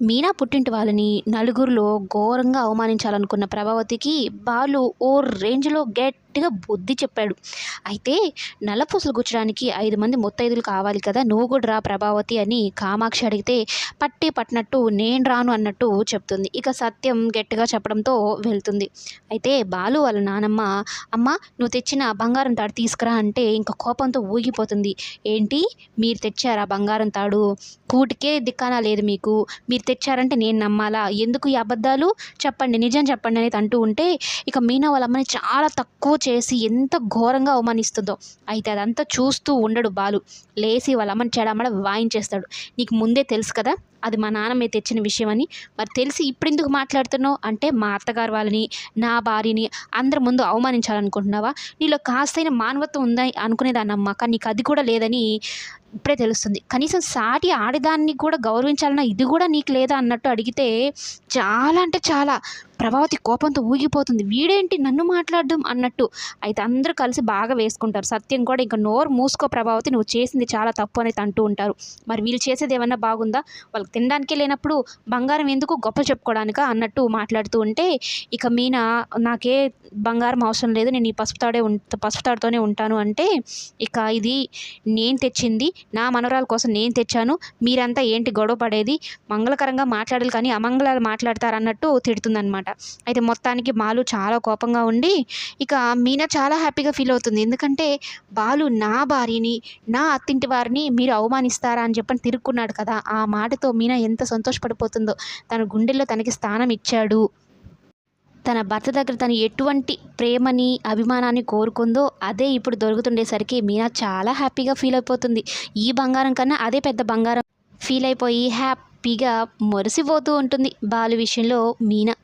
మీనా పుట్టింటి వాళ్ళని నలుగురిలో ఘోరంగా అవమానించాలనుకున్న ప్రభావతికి బాలు ఓ రేంజ్లో గట్టిగా బుద్ధి చెప్పాడు. అయితే నల్లపూసలు గుచ్చడానికి ఐదు మంది ముత్తైదులు కావాలి కదా నువ్వు కూడా రా ప్రభావతి అని కామాక్షి అడిగితే పట్టి పట్టినట్టు నేను రాను అన్నట్టు చెప్తుంది. ఇక సత్యం గట్టిగా చెప్పడంతో వెళ్తుంది. అయితే బాలు వాళ్ళ నానమ్మ అమ్మ నువ్వు తెచ్చిన బంగారం తాడు తీసుకురా అంటే ఇంకా కోపంతో ఊగిపోతుంది. ఏంటి? మీరు తెచ్చారా బంగారం తాడు? కూటికే దిక్కానా లేదు మీకు. మీరు తెచ్చారంటే నేను నమ్మాలా? ఎందుకు ఈ అబద్ధాలు? చెప్పండి నిజం చెప్పండి అనేది అంటూ ఉంటే ఇక మీనా వాళ్ళ అమ్మని చాలా తక్కువ చేసి ఎంత ఘోరంగా అవమానిస్తుందో. అయితే అదంతా చూస్తూ ఉండడు బాలు. లేచి వాళ్ళ అమ్మని చెడమడ వాయించేస్తాడు. నీకు ముందే తెలుసు కదా అది మా నాన్నమ్మ తెచ్చిన విషయం అని మరి తెలిసి ఇప్పుడు ఎందుకు మాట్లాడుతున్నావు? అంటే మా అత్తగారు వాళ్ళని నా భార్యని అందరి ముందు అవమానించాలనుకుంటున్నావా? నీలో కాస్తైన మానవత్వం ఉందా అనుకునేదాన్నమ్మ. కానీ నీకు అది కూడా లేదని ఇప్పుడే తెలుస్తుంది. కనీసం సాటి ఆడదాన్ని కూడా గౌరవించాలన్నా ఇది కూడా నీకు లేదా అన్నట్టు అడిగితే చాలా అంటే చాలా ప్రభావతి కోపంతో ఊగిపోతుంది. వీడేంటి నన్ను మాట్లాడడం అన్నట్టు. అయితే అందరూ కలిసి బాగా వేసుకుంటారు. సత్యం కూడా ఇంకా నోరు మూసుకో ప్రభావతి నువ్వు చేసింది చాలా తప్పు అనేది అంటూ ఉంటారు. మరి వీళ్ళు చేసేది ఏమన్నా బాగుందా? వాళ్ళకి తినడానికే లేనప్పుడు బంగారం ఎందుకు గొప్ప చెప్పుకోవడానికి అన్నట్టు మాట్లాడుతూ ఉంటే ఇక మీనా నాకే బంగారం అవసరం లేదు నేను ఈ పసుపు తాడే ఉం పసుపు తాడుతోనే ఉంటాను అంటే ఇక ఇది నేను తెచ్చింది నా మనవరాల కోసం నేను తెచ్చాను మీరంతా ఏంటి గొడవ పడేది? మంగళకరంగా మాట్లాడాలి కానీ అమంగళాలు మాట్లాడతారన్నట్టు తిడుతుందనమాట అయితే మొత్తానికి బాలు చాలా కోపంగా ఉండి ఇక మీనా చాలా హ్యాపీగా ఫీల్ అవుతుంది. ఎందుకంటే బాలు నా భార్యని నా అత్తింటి వారిని మీరు అవమానిస్తారా అని చెప్పని తిరుక్కున్నాడు కదా ఆ మాటతో మీనా ఎంత సంతోషపడిపోతుందో. తన గుండెల్లో తనకి స్థానం ఇచ్చాడు. తన భర్త దగ్గర తను ఎటువంటి ప్రేమని అభిమానాన్ని కోరుకుందో అదే ఇప్పుడు దొరుకుతుండేసరికి మీనా చాలా హ్యాపీగా ఫీల్ అయిపోతుంది. ఈ బంగారం కన్నా అదే పెద్ద బంగారం ఫీల్ అయిపోయి హ్యాపీగా మురిసిపోతూ ఉంటుంది. బాలు విషయంలో మీనా